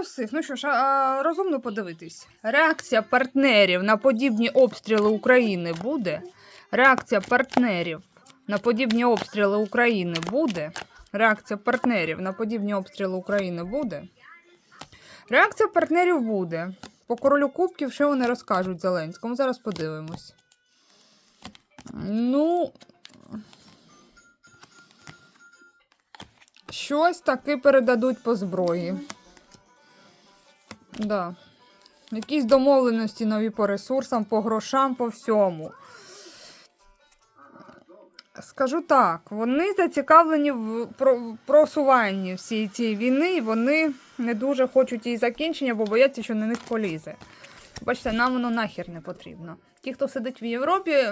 Вітаю всіх. Ну що ж, а, розумно подивитись. Реакція партнерів на подібні обстріли України буде. Реакція партнерів на подібні обстріли України буде. Реакція партнерів на подібні обстріли України буде. Реакція партнерів буде. По королю кубків, що вони розкажуть Зеленському. Зараз подивимось. Ну. Щось таки передадуть по зброї. Да. Якісь домовленості нові по ресурсам, по грошам, по всьому. Скажу так, вони зацікавлені в просуванні всієї цієї війни, і вони не дуже хочуть її закінчення, бо бояться, що на них полізе. Бачите, нам воно нахер не потрібно. Ті, хто сидить в Європі,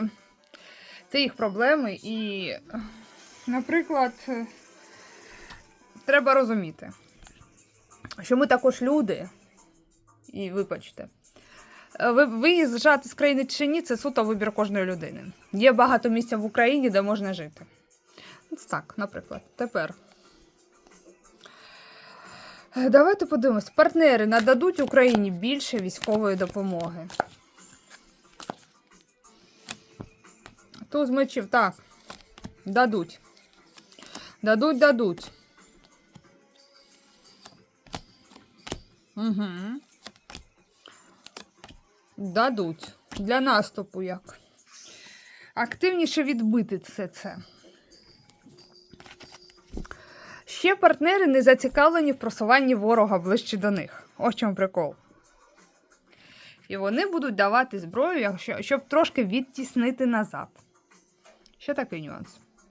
це їх проблеми. І, наприклад, треба розуміти, що ми також люди, і вибачте, ви- виїжджати з країни чи ні, це суто вибір кожної людини. Є багато місця в Україні, де можна жити. Ось так, наприклад, тепер. Е, Давайте подивимось. Партнери нададуть Україні більше військової допомоги. Туз мечів, так. Дадуть. Дадуть, дадуть. Угу. Дадуть. Для наступу як. Активніше відбити все це. Ще партнери не зацікавлені в просуванні ворога ближче до них. Ось чому прикол. І вони будуть давати зброю, щоб трошки відтіснити назад. Ще такий нюанс.